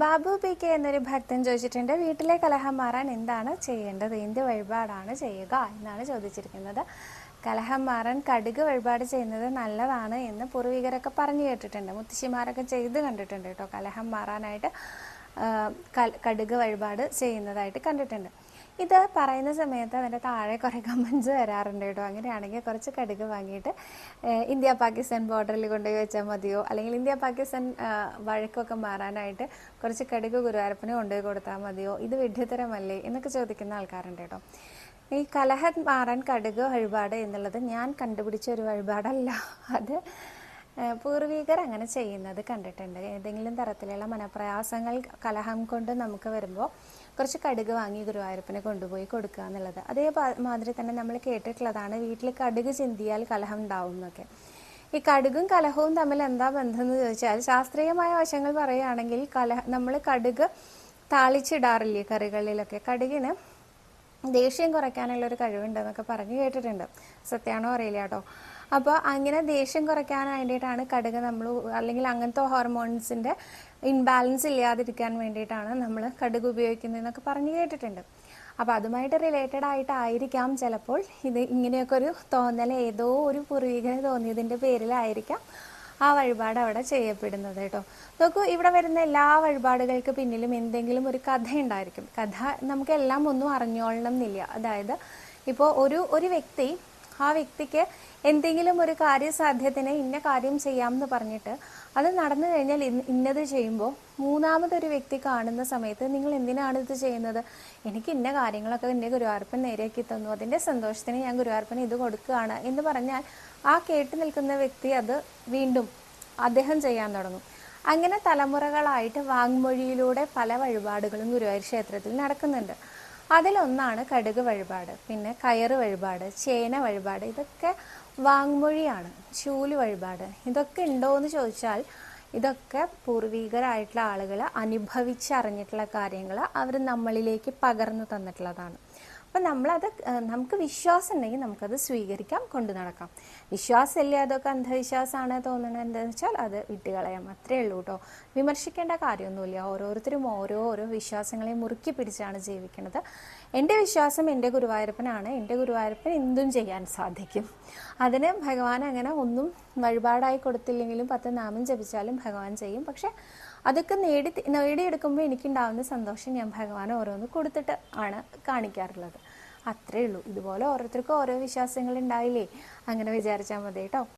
Babu P K എന്നൊരു ഭക്തൻ ചോദിച്ചിട്ടുണ്ട് വീട്ടിലെ കലഹം മാറാൻ എന്താണ് ചെയ്യേണ്ടത്? എന്ത് വഴിപാടാണ് ചെയ്യുക? എന്നാണ് ചോദിച്ചിരിക്കുന്നത്. കലഹം മാറാൻ കടുക് വഴിപാട് ചെയ്യുന്നത് നല്ലതാണ് എന്ന് പൂർവികരൊക്കെ പറഞ്ഞു കേട്ടിട്ടുണ്ട്. മുത്തശ്ശിമാരൊക്കെ ചെയ്ത് കണ്ടിട്ടുണ്ട് കേട്ടോ. കലഹം മാറാനായിട്ട് കടുക് വഴിപാട് ചെയ്യുന്നതായിട്ട് കണ്ടിട്ടുണ്ട്. ഇത് പറയുന്ന സമയത്ത് അതിന്റെ താഴെ കുറേ കമൻസ് വരാറുണ്ട് കേട്ടോ. അങ്ങനെയാണെങ്കിൽ കുറച്ച് കടുക് വാങ്ങിയിട്ട് ഇന്ത്യ പാകിസ്ഥാൻ ബോർഡറിൽ കൊണ്ടുപോയി വെച്ചാൽ മതിയോ? അല്ലെങ്കിൽ ഇന്ത്യ പാകിസ്ഥാൻ വഴക്കൊക്കെ മാറാനായിട്ട് കുറച്ച് കടുക് ഗുരുവായൂരപ്പന് കൊണ്ടുപോയി കൊടുത്താൽ മതിയോ? ഇത് വിഡ്ഢിത്തരമല്ലേ? എന്നൊക്കെ ചോദിക്കുന്ന ആൾക്കാരുണ്ട് കേട്ടോ. ഈ കലഹം മാറാൻ കടുക് വഴിപാട് എന്നുള്ളത് ഞാൻ കണ്ടുപിടിച്ച ഒരു വഴിപാടല്ല. അത് പൂർവികർ അങ്ങനെ ചെയ്യുന്നത് കണ്ടിട്ടുണ്ട്. ഏതെങ്കിലും തരത്തിലുള്ള മനപ്രയാസങ്ങൾ കലഹം കൊണ്ട് നമുക്ക് വരുമ്പോൾ കുറച്ച് കടുക് വാങ്ങി ഗുരുവായൂരപ്പനെ കൊണ്ടുപോയി കൊടുക്കുക എന്നുള്ളത്. അതേ മാതിരി തന്നെ നമ്മൾ കേട്ടിട്ടുള്ളതാണ് വീട്ടിൽ കടുക് ചിന്തിയാൽ കലഹം ഉണ്ടാവും എന്നൊക്കെ. ഈ കടുകും കലഹവും തമ്മിൽ എന്താ ബന്ധം എന്ന് ചോദിച്ചാൽ ശാസ്ത്രീയമായ വശങ്ങൾ പറയുകയാണെങ്കിൽ കലഹ നമ്മൾ കടുക് താളിച്ചിടാറില്ലേ കറികളിലൊക്കെ. കടുകിന് ദേഷ്യം കുറയ്ക്കാനുള്ള ഒരു കഴിവുണ്ടെന്നൊക്കെ പറഞ്ഞു കേട്ടിട്ടുണ്ട്. സത്യമാണോ അറിയില്ല കേട്ടോ. അപ്പോൾ അങ്ങനെ ദേഷ്യം കുറയ്ക്കാൻ വേണ്ടിയിട്ടാണ് കടുക് നമ്മൾ അല്ലെങ്കിൽ അങ്ങനത്തെ ഹോർമോൺസിന്റെ ഇൻബാലൻസ് ഇല്ലാതിരിക്കാൻ വേണ്ടിയിട്ടാണ് നമ്മൾ കടുക് ഉപയോഗിക്കുന്നതെന്നൊക്കെ പറഞ്ഞു കേട്ടിട്ടുണ്ട്. അപ്പോൾ അതുമായിട്ട് റിലേറ്റഡ് ആയിട്ടായിരിക്കാം ചിലപ്പോൾ. ഇത് ഇങ്ങനെയൊക്കെ ഒരു തോന്നൽ ഏതോ ഒരു പൂർവികന് തോന്നിയതിന്റെ പേരിലായിരിക്കാം ആ വഴിപാട് അവിടെ ചെയ്യപ്പെടുന്നത് കേട്ടോ. നോക്കൂ ഇവിടെ വരുന്ന എല്ലാ വഴിപാടുകൾക്ക് പിന്നിലും എന്തെങ്കിലും ഒരു കഥ ഉണ്ടായിരിക്കും കഥ നമുക്കെല്ലാം ഒന്നും അറിഞ്ഞോളണം എന്നില്ല. അതായത് ഇപ്പോൾ ഒരു ഒരു വ്യക്തി ആ വ്യക്തിക്ക് എന്തെങ്കിലും ഒരു കാര്യസാധ്യത്തിന് ഇന്ന കാര്യം ചെയ്യാം എന്ന് പറഞ്ഞിട്ട് അത് നടന്നു കഴിഞ്ഞാൽ ഇന്ന- ഇന്നത് ചെയ്യുമ്പോൾ മൂന്നാമതൊരു വ്യക്തി കാണുന്ന സമയത്ത് നിങ്ങൾ എന്തിനാണ് ഇത് ചെയ്യുന്നത്? എനിക്ക് ഇന്ന കാര്യങ്ങളൊക്കെ എന്റെ ഗുരുവാർപ്പൻ നേരെയാക്കി തന്നു. അതിന്റെ സന്തോഷത്തിന് ഞാൻ ഗുരുവായൂരപ്പന് ഇത് കൊടുക്കുകയാണ് എന്ന് പറഞ്ഞാൽ ആ കേട്ട് നിൽക്കുന്ന വ്യക്തി അത് വീണ്ടും അദ്ദേഹം ചെയ്യാൻ തുടങ്ങും. അങ്ങനെ തലമുറകളായിട്ട് വാങ്മൊഴിയിലൂടെ പല വഴിപാടുകളും ഗുരുവായൂർ ക്ഷേത്രത്തിൽ നടക്കുന്നുണ്ട്. അതിലൊന്നാണ് കടുക് വഴിപാട് പിന്നെ കയറ് വഴിപാട് ചേന വഴിപാട്. ഇതൊക്കെ വാങ്മൊഴിയാണ് ചൂൽ വഴിപാട്. ഇതൊക്കെ ഉണ്ടോ എന്ന് ചോദിച്ചാൽ ഇതൊക്കെ പൂർവികരായിട്ടുള്ള ആളുകൾ അനുഭവിച്ചറിഞ്ഞിട്ടുള്ള കാര്യങ്ങൾ അവർ നമ്മളിലേക്ക് പകർന്നു തന്നിട്ടുള്ളതാണ്. അപ്പം നമ്മളത് നമുക്ക് വിശ്വാസം ഉണ്ടെങ്കിൽ നമുക്കത് സ്വീകരിക്കാം കൊണ്ടു നടക്കാം. വിശ്വാസമില്ല അതൊക്കെ അന്ധവിശ്വാസമാണ് തോന്നുന്നത് എന്താണെന്ന് വെച്ചാൽ അത് വിട്ടുകളയാം. അത്രേ ഉള്ളൂ കേട്ടോ വിമർശിക്കേണ്ട കാര്യമൊന്നുമില്ല. ഓരോരുത്തരും ഓരോ ഓരോ വിശ്വാസങ്ങളെ മുറുക്കി പിടിച്ചാണ് ജീവിക്കുന്നത്. എന്റെ വിശ്വാസം എന്റെ ഗുരുവായൂരപ്പനാണ്. എന്റെ ഗുരുവായൂരപ്പൻ എന്തും ചെയ്യാൻ സാധിക്കും. അതിന് ഭഗവാൻ അങ്ങനെ ഒന്നും വഴിപാടായി കൊടുത്തില്ലെങ്കിലും പത്ത് നാമം ജപിച്ചാലും ഭഗവാൻ ചെയ്യും. പക്ഷെ അതൊക്കെ നേടി നേടിയെടുക്കുമ്പോൾ എനിക്കുണ്ടാവുന്ന സന്തോഷം ഞാൻ ഭഗവാൻ ഓരോന്ന് കൊടുത്തിട്ട് ആണ് കാണിക്കാറുള്ളത്. അത്രേ ഉള്ളൂ. ഇതുപോലെ ഓരോരുത്തർക്കും ഓരോ വിശ്വാസങ്ങൾ ഉണ്ടായില്ലേ? അങ്ങനെ വിചാരിച്ചാൽ മതി കേട്ടോ.